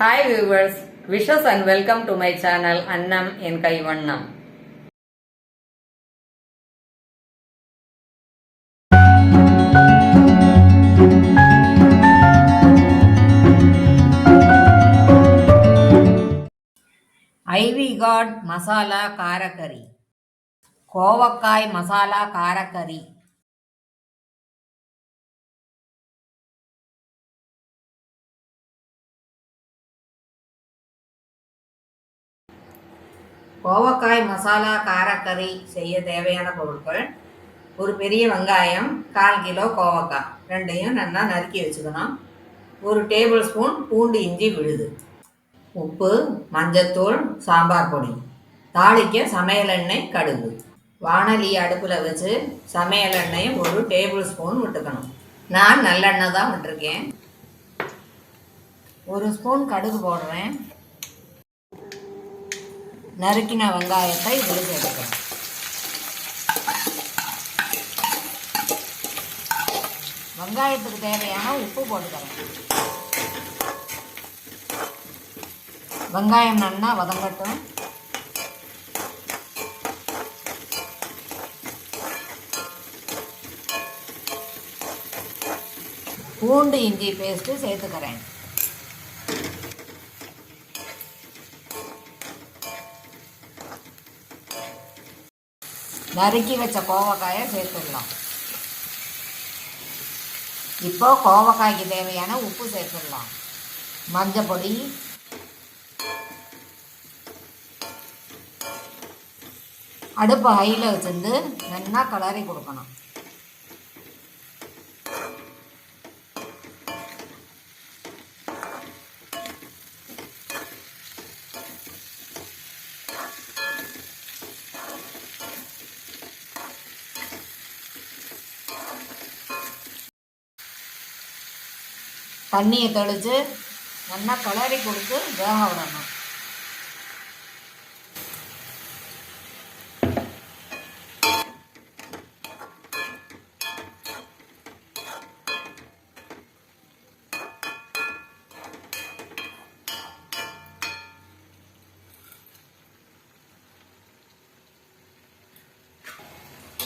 Hi viewers, wishes and welcome to my channel Annam என் கைவண்ணம் ivy gourd masala காரக்கறி கோவக்காய் மசாலா காரக்கறி கோவக்காய் மசாலா காரக்கறி செய்ய தேவையான பொருட்கள் ஒரு பெரிய வெங்காயம் கால் கிலோ கோவக்காய் ரெண்டையும் நல்லா நறுக்கி வச்சுக்கணும். ஒரு டேபிள் ஸ்பூன் பூண்டு இஞ்சி விழுது உப்பு மஞ்சத்தூள் சாம்பார் பொடி தாளிக்க சமையல் எண்ணெய் கடுகு. வானலி அடுப்பில் வச்சு சமையல் எண்ணெயை ஒரு டேபிள் ஸ்பூன் விட்டுக்கணும். நான் நல்லெண்ணெய் தான் விட்டுருக்கேன். ஒரு ஸ்பூன் கடுகு போடுறேன். நறுக்கின வெங்காயத்தை இதில் சேர்த்துக்கிறேன் வெங்காயத்துக்கு தேவையான உப்பு போட்டுக்கிறேன் வெங்காயம் நல்லா வதங்கட்டும். பூண்டு இஞ்சி பேஸ்ட்டு சேர்த்துக்கிறேன். நறுக்கி வச்ச கோவக்காயை சேர்த்துடலாம். இப்போ கோவக்காய்க்கு தேவையான உப்பு சேர்த்துடலாம். மஞ்சள் பொடி. அடுப்பை ஹையில் வச்சுருந்து நல்லா கலரி கொடுக்கணும். தண்ணியை தெளித்து நல்லா கலரி கொடுத்து வேக விடணும்.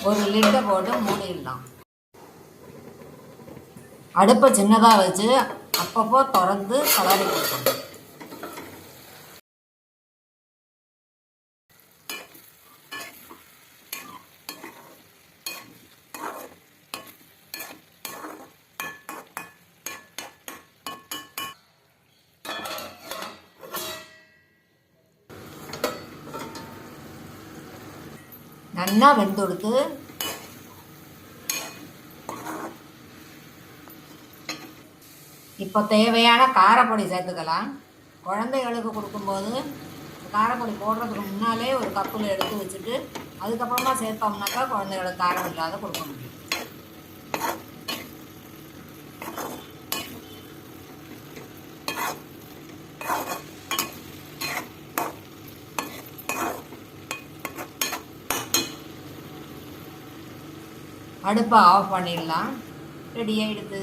ஒரு லிட்டை போட்டு மூடிடலாம். அடுப்பை சின்னதாக வச்சு அப்பப்போ திறந்து கலரி கொடுக்கணும் நல்லா வெந்து கொடுத்து இப்போ தேவையான காரப்பொடி சேர்த்துக்கலாம். குழந்தைகளுக்கு கொடுக்கும்போது காரப்பொடி போடுறதுக்கு முன்னாலே ஒரு கப்பில் எடுத்து வச்சுட்டு அதுக்கப்புறமா சேர்த்தோம்னாக்கா குழந்தைகளுக்கு காரம் இல்லாத கொடுக்க முடியும். அடுப்பை ஆஃப் பண்ணிடலாம். ரெடி ஆகிடுது